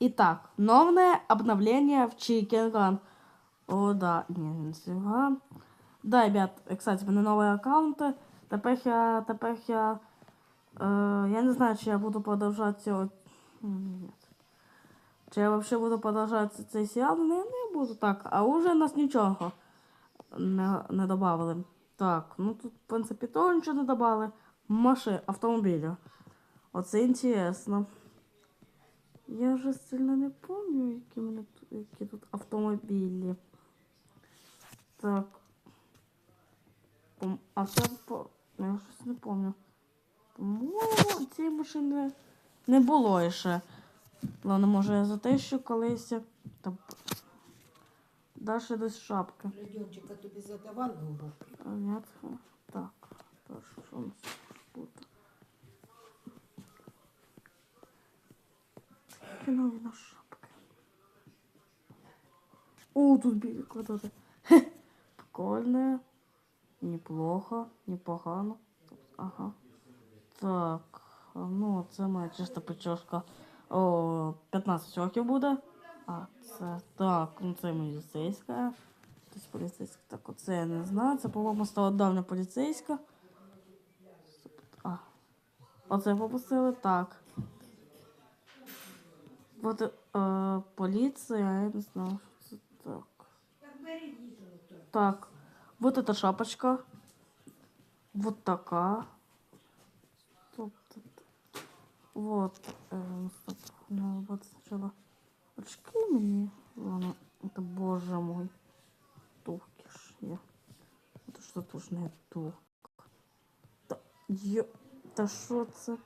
Итак, новое обновление в Chicken Run. О, да, не, не Да, ребят, кстати, в мене нові аккаунти. Тепер я, тепер я, не знаю, чи я буду продовжати цього. Ні. Чи я взагалі буду продовжати цей серіал? Не, не буду так. А уже нас нічого не, не додавали. Так, ну тут, в принципі, то нічого не додали. Маши, автомобіля. Оце інтересно. Я вже сильно не пам'ятаю, які, мене тут, які тут автомобілі. Так. А це по. Я щось не пам'ятаю. По-моєму, цієї машини не було ще. Ладно, може я за те, що колись. Там... Далі десь шапки. Радіончика тобі задавали уроки? А, Нет. Так. То що у нас Такі на. О, тут білі квадрати. Хе, Прикольне. Неплохо, непогано. Ага. Так. Ну, це моя чиста прическа. О, 15 років буде. А, це так, ну це міліцейська. Тобто поліцейська. Так, оце я не знаю. Це, по-моєму, стародавня поліцейська. А. Оце попустили. Так. Вот е, поліція, я не знаю, що це так. Так. Вот эта шапочка. Вот такая. Тут, тут. Вот. Э, стоп. Ну, вот сначала очки мне. Ладно, это боже мой. Турки ж я. Это что тут не турк? Та, ё... Та що це?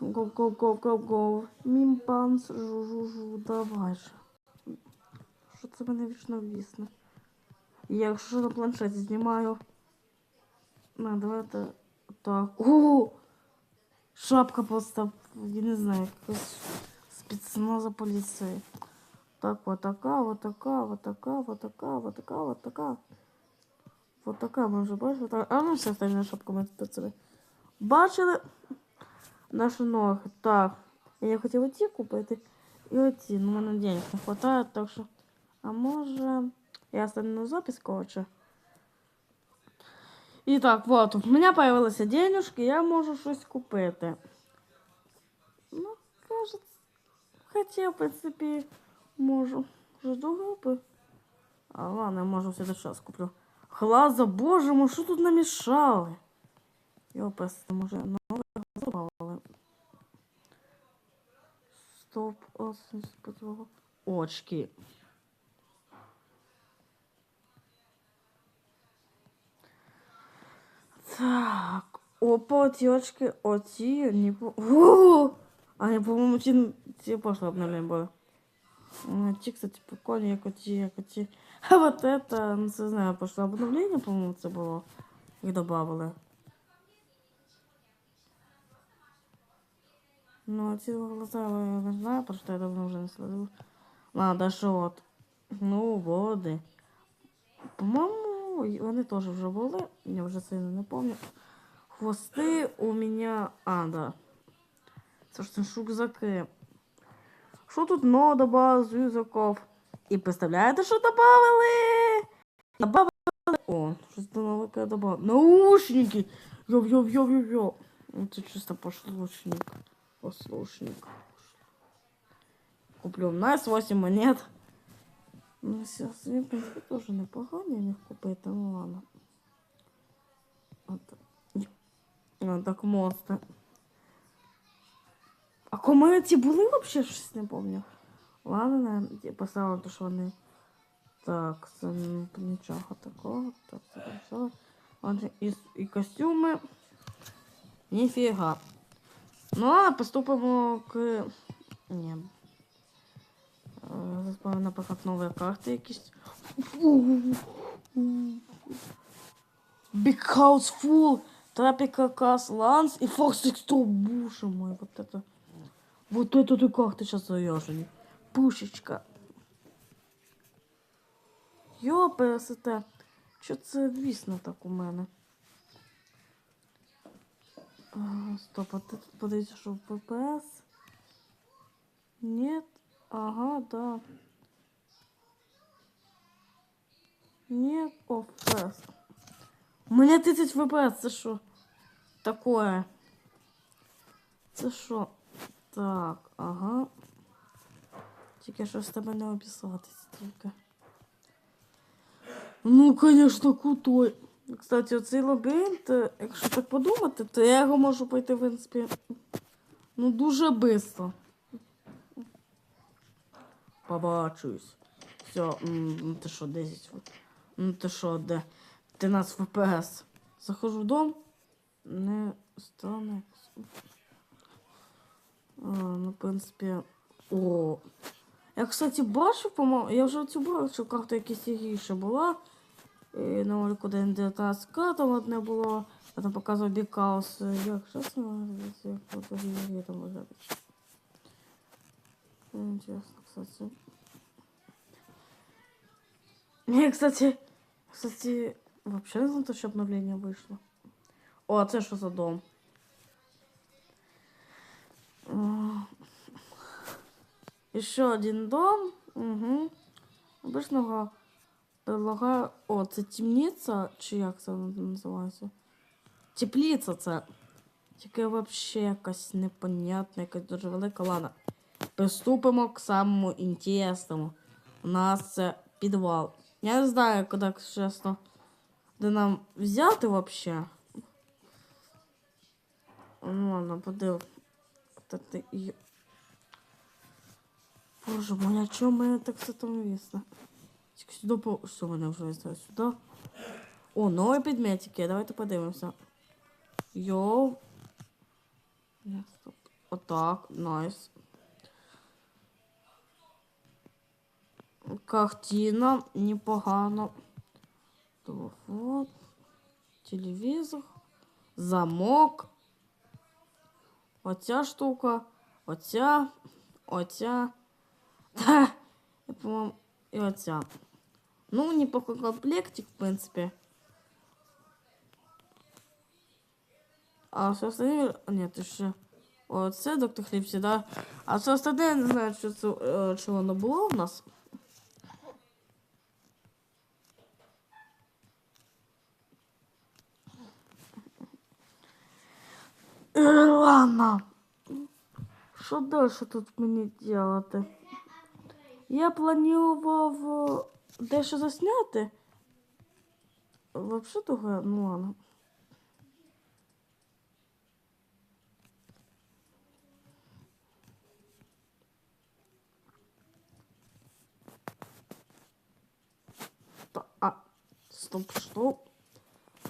Го-го-го-го-го. Мімпанс, жу-жу-жу, давай же. Що це мене вічно вісне? Я якщо на планшеті знімаю. На, давайте так. О! Шапка просто, я не знаю, якась спецназа поліції. Так, вот така, вот така, вот така, вот така, вот така, вот така. Вот така, бачили. Так, а ну все остальне шапку ми тут собі. Бачили наші ноги. Так. Я хотів оці купити і оці. Ну, мене денег не хватає, так що. А може. Я оставлю запись, короче. Итак, вот, у меня появились денежки, я можу щось купити. Ну, кажется, хотя, в принципі, можу. Жду групи. А ладно, я можу все сейчас куплю. Глаза, боже мой, що тут намішали? Йо, просто, може, Стоп, подвого. Очки. Так. Опа, девочки, оці не по... О! А я, по-моєму, ті, ті пошли обновлення були. Ті, кстати, прикольні, як оті, як оті. А вот это, ну, це знаю, пошло обновлення, по-моєму, це було. Їх добавили. Ну, а ці глаза я не знаю, потому что я давно уже не следил. Ладно, що от. Ну, води. По-моєму, вони теж вже були. Я вже сильно не пам'ятаю. Хвости у мене. А, да. Це ж це рюкзаки. Що тут но добавили з рюкзаків? І представляєте, що добавили? Добавили. О, щось новеньке добавили. Наушники! Йо-йо-йо-йо-йо. Ну, Це чисто послушник. Послушник. Куплю на 8 монет. Ну, сейчас, в принципе, тоже непогані міг купити, ну ладно. От. А, так монстр. А коми ці були взагалі щось не пам'ятаю. Ладно, я поставила то, що вони. Так, це м, нічого такого. Так, це все. І, і костюми. Ніфіга. Ну, ладно, поступимо к... Ні. Е, Зараз, наприклад, нові карти якісь. Big House Full, Tropical Cast Lance и Fox X2. Боже мой, вот это. Вот это ты карты сейчас заряжены. Пушечка. Йопесите. Що це вісно так у мене? Стоп, а тут подивися, що в ППС? Нет? Ага, да. Нет, о. У мене 30 ФПС, це що? Такое. Це що? Так, ага. Тільки що з тебе не описатись тільки. Ну, конечно, крутой. Кстати, оцей лабіринт, е, якщо так подумати, то я його можу пройти, в принципі, ну, дуже швидко. Побачусь. Все, ну ти що, 10? фут? Ну ти що, де? 13 ФПС. Захожу в дом, не стане. А, ну, в принципі. О. Я, кстати, бачив, по-моєму, я вже цю бачив, карта якась гірша була. На Ольку день 19к там одне було. Я там показував Бікаус. Як це називається? Як фотографії там виглядає. Интересно, кстати. Не, кстати, кстати, вообще не знаю, то, що обновление вышло. О, а це що за дом? А, Еще один дом. Угу. Обычного предлагаю... О, це темниця, чи як це називається? Теплиця це. Тільки вообще якась непонятна, якась дуже велика. Ладно. Приступимо к самому інтересному. У нас це підвал. Я не знаю, куди, чесно, де нам взяти вообще. Ну ладно, подив. Боже мой, а в мене так все там вісно? Тільки сюди по... Що мене вже? Сюди? О, нові підметики, давайте подивимося. Йоу. Отак, найс. Картина непогано. Телефон. Телевізор. Замок. Оця штука. Оця. Оця. Та. І оця. Ну, неплохой комплектик, в принципе. А все остальне... Нет, ще... Оце доктор Хліпсі, да? А все остальне я не знаю, що це, е, чи воно було в нас. Е, Ладно. Що далі тут мені делати? Я планував е, дещо засняти. Вообще того, ну ладно. Та, стоп, что?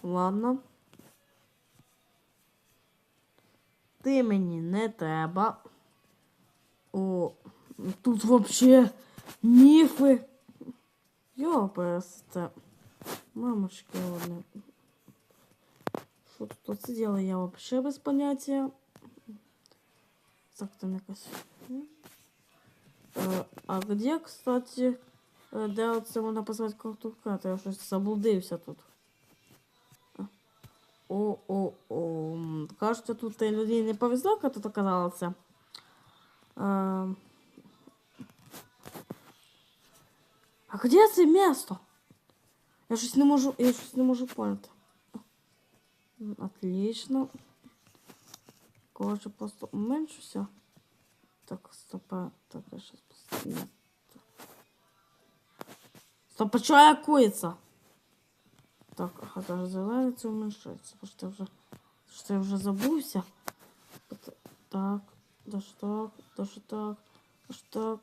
Ладно. Ти мені не треба. О, тут вообще міфи. Це. Мамочки одне. Що тут дело, я вообще без поняття. Так, там якась. Е, а где, кстати, е, де оце можна позвати картурка? Я щось заблудився тут. О, о, о. м, Кажется, тут е, людей не повезло, як тут оказалося. А где це место? Я щось не можу, я щось не можу поняти. М, Отлично. Короче, просто уменьшуся. Так, стоп, а, так, я сейчас. Нет. Стоп, а чого я кується? Так, ага, даже зелений це уменьшається, потому що я вже, що я вже забувся. От- Так, даже так, даже так, даже так.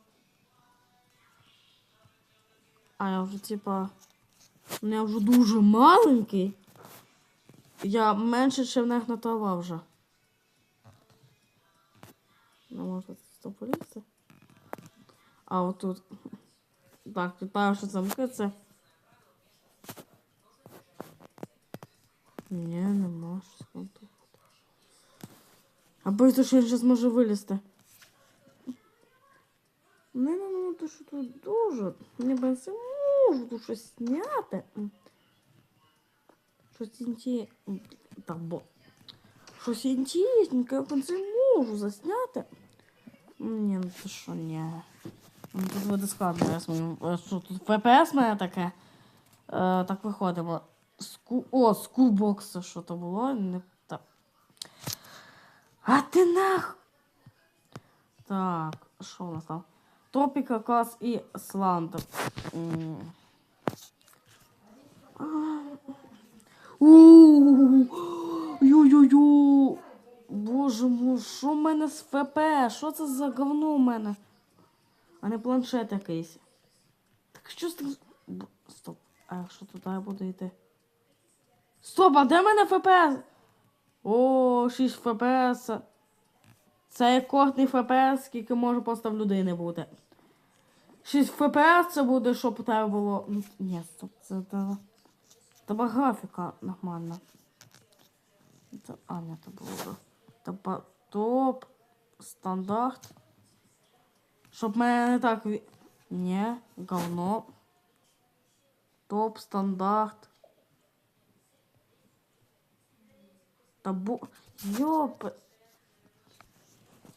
А я вже типа. Ну я вже дуже маленький. Я менше, ніж в них вже. Ну, може, це поліція? А отут. Так, тут перше замки це. Ні, нема щось там тут. А боюся, що він зараз може вилізти. Не, ну, ну, то що тут дуже. Би це можу тут щось зняти. Щось інті. М, Та бо. щось інтересненьке я кінці можу засняти. Ні, ну це що, ні. Ну, Тут буде складно, Що тут ФПС мене таке? Е, так виходимо. Ску... О, скубокс, що то було? Не... Так. А ти нах. Так, що у нас там? Тропіка, клас і сланд. М. А. Ю-ю-ю. Боже мой, що в мене з ФП? Що це за говно в мене? А не планшет якийсь. Так що з. Стоп. А якщо туди я буду йти? Стоп, а де в мене ФПС? О, 6 ФПС. Це рекордний ФПС, скільки може просто людини бути. 6 ФПС це буде, щоб тебе було. Ну, Ні, стоп, це треба. Треба графіка нормальна. Це, а, ні, це було. Треба топ, стандарт. Щоб мене не так. Ні, говно. Топ, стандарт. Та бо. Йоп.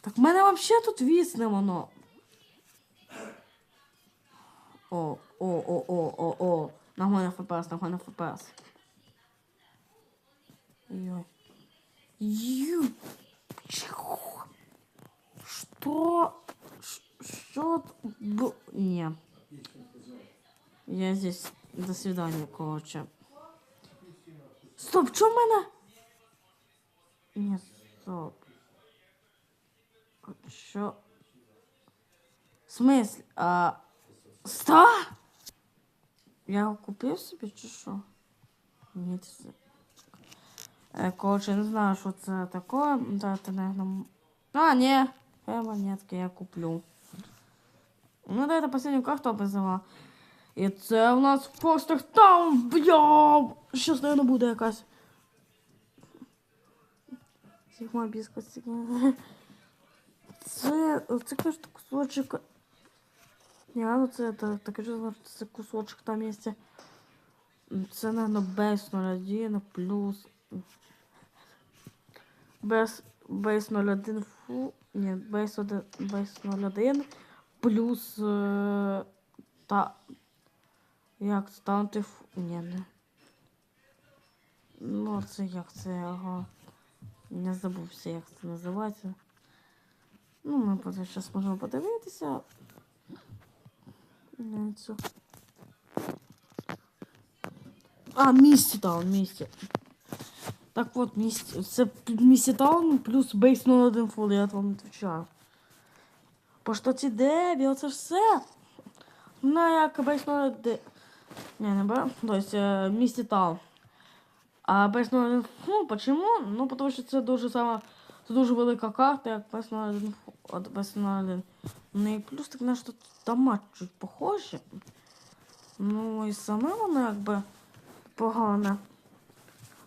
Так в мене вообще тут вісне воно. О, о, о, о, о, о. Нормально ФПС, нормально ФПС. Ой. Ю. Чего? Что? Что? б- Не. Я здесь. До свидания, короче. Стоп, что в мене? Ні, стоп. Що? В смысле? А... Ста? Я його купив собі чи що? Ні, це... Е, коротше, не знаю, що це таке. Дайте, наверное... А, ні. Е, монетки я куплю. Ну, дайте последню карту образила. І це у нас постер там, бля! Щас, наверное, буде якась. Сігма біска, сігма. Це, це кажуть, кусочок. Ні, ну це так, ж це кусочок там є. Це, наверное, бейс 01 плюс. Бейс, бейс 01 фу. Ні, бейс 1, бейс 01 плюс е, та. Як це фу. Ні, не. Ну, це як це його. Не забувся, як це називається. Ну, ми зараз можемо подивитися. Не, це. А, місті таун, місті. Так от, місті. Це місті таун плюс бейс 01 фул, я вам відповідаю. По штаті Деві, оце все. Ну, як бейс 01. Не, не бе. Тобто, е, місті таун. А бейс 01 фул, почему? Ну, тому що це дуже сама це дуже велика карта, як PS01. От PS01. Ну і плюс так на що дома чуть похожі. Ну і саме воно якби погане.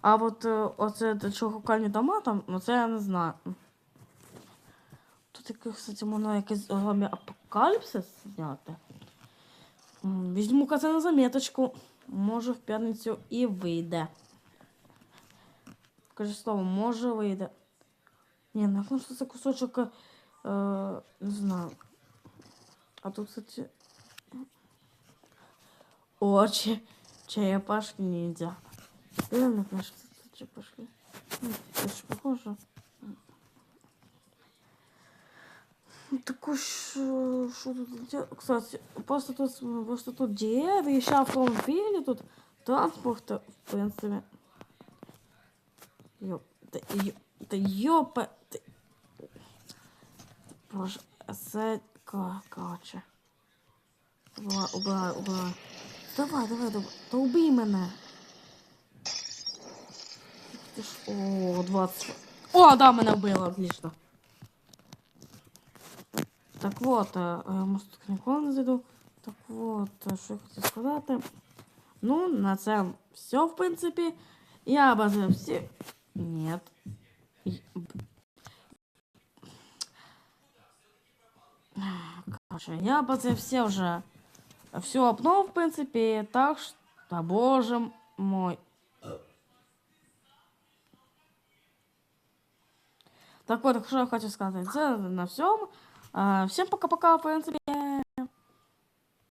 А от е, оце до чого камні дома там, ну це я не знаю. Тут якось, кстати, можна якийсь зомбі апокаліпсис зняти. Візьму-ка це на заметочку. Може в п'ятницю і вийде. Кажи слово, може вийде. Ні, ну, що це кусочок. Е, не знаю. А тут, кстати. Очі. Черепашки ніндзя. Я не знаю, що це черепашки. Ну, Це ж похоже. Ну, Таку що, що тут де- Кстати, просто тут, просто тут деревья, ще автомобілі, тут транспорт, в принципі. Йоп, та, йоп, та йопа, та... Боже, це, ко- короче. Убивай, убивай, убивай. Давай, давай, давай, та убий мене. Ти ж, о, 20. О, да, мене вбило, отлично. Так вот, е, я може тут ніколи не зайду. Так вот, е, що я хотів сказати. Ну, на це все, в принципі. Я бажаю всі. Нет. Короче, я это все уже все обнов, в принципе, так что, боже мой. Так от, що я хочу сказати, це на всьому. Е, Всім пока-пока, в принципі.